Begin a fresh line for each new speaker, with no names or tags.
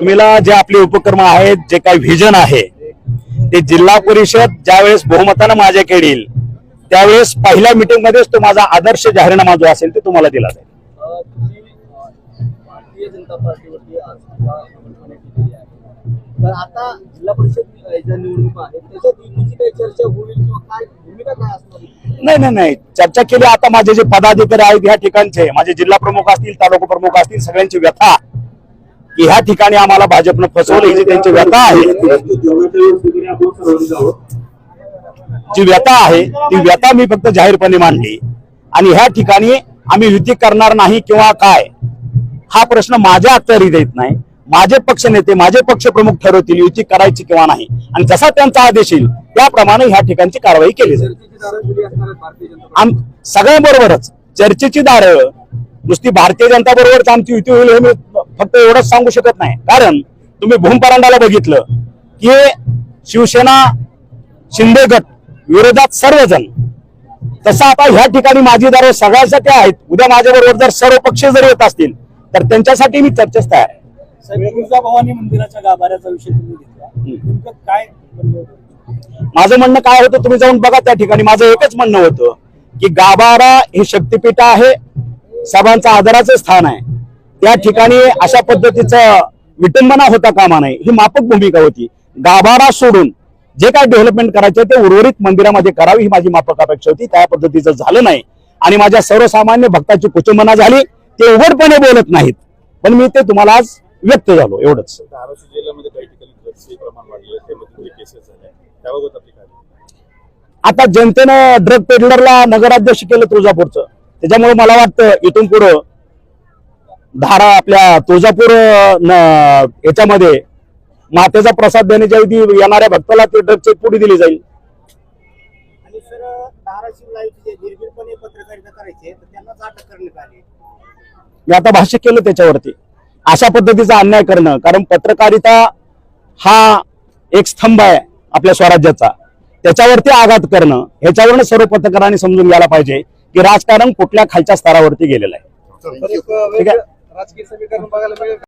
तुम्हीला जे आपले उपक्रम आहेत जे काही व्हिजन आहे ते जिल्हा परिषद ज्यावेळेस बहुमतानं माझ्याकडे येईल त्यावेळेस पहिल्या मीटिंग मध्येच तो माझा आदर्श जाहीरनामा जो असेल ते तुम्हाला दिला जाईल
आता जिल्हा परिषद निवडणुका त्याच्यात चर्चा होईल किंवा काय भूमिका काय असणार?
नाही नाही नाही चर्चा केली आता माझे जे पदाधिकारी आहेत ह्या ठिकाणचे माझे जिल्हा प्रमुख असतील तालुका प्रमुख असतील सगळ्यांची व्यथा की ह्या ठिकाणी आम्हाला भाजपनं फसवलं ही जी त्यांची व्यथा आहे जी व्यथा आहे ती व्यथा मी फक्त जाहीरपणे मांडली. आणि ह्या ठिकाणी आम्ही युती करणार नाही किंवा काय हा प्रश्न माझ्या अखत्यारीत येत नाही. माझे पक्ष नेते माझे पक्ष प्रमुख ठरवतील युती करायची किंवा नाही. आणि जसा त्यांचा आदेश येईल त्याप्रमाणे ह्या ठिकाणची कारवाई केली जाईल. सगळ्यांबरोबरच चर्चेची दारं नुसती भारतीय जनता बरोबरच आमची युती होईल हे मी फक्त एवढंच सांगू शकत नाही. कारण तुम्ही भूमपरांडाला बघितलं की शिवसेना शिंदे गट विरोधात सर्वजण तसं आता ह्या ठिकाणी माझी दारं सगळ्यांसाठी आहेत उद्या माझ्या बरोबर जर सर्व पक्ष जर येत असतील तर त्यांच्यासाठी मी चर्चेस तयार आहे.
साहेब तुळजाभवानी मंदिराच्या गाभाऱ्याचा विषय तुम्ही घेतला. नेमकं काय बनलं होतं?
माझं म्हणणं काय होतं तुम्ही जाऊन बघा त्या ठिकाणी. माझं एकच म्हणणं होतं की गाभारा हे शक्तिपीठ आहे सभांचं आदराचं स्थान आहे. त्या ठिकाणी अशा पद्धतीचं विटंबना होता कामा नये. ही माफक भूमिका होती. गाभारा सोडून जे काय डेव्हलपमेंट करायचं ते उर्वरित मंदिरामध्ये करावी ही माझी माफक अपेक्षा होती. त्या पद्धतीचं झालं नाही. आणि माझ्या सर्वसामान्य भक्ताची कुचंबना झाली. ते उघडपणे बोलत नाहीत. पण मी ते तुम्हाला आज व्यक्त झालो. एवढंच. आता जनतेनं ड्रग पेडलरला नगराध्यक्ष केलं तुळजापूरचं. त्याच्यामुळे मला वाटतं इथून पुढं धारा आपल्या तुळजापूर याच्यामध्ये मातेचा प्रसाद देण्याच्या ऐवजी येणाऱ्या भक्ताला ते ड्रगची पुढे दिली जाईल.
आणि सर धाराशिव लाईव्ह जे निर्भीडपणे पत्रकारिता करायचे तर त्यांनाच अटक करण्यात आली?
मी आता भाष्य केलं त्याच्यावरती. अशा पद्धतीचा अन्याय करणं कारण पत्रकारिता हा एक स्तंभ आहे आपल्या स्वराज्याचा. त्याच्यावरती आघात करणं ह्याच्यावरनं सर्व पत्रकारांनी समजून घ्यायला पाहिजे की राजकारण कुठल्या खालच्या स्तरावरती गेलेलं आहे. ठीक आहे.
राजकीय समीकरण बघायला मिळेल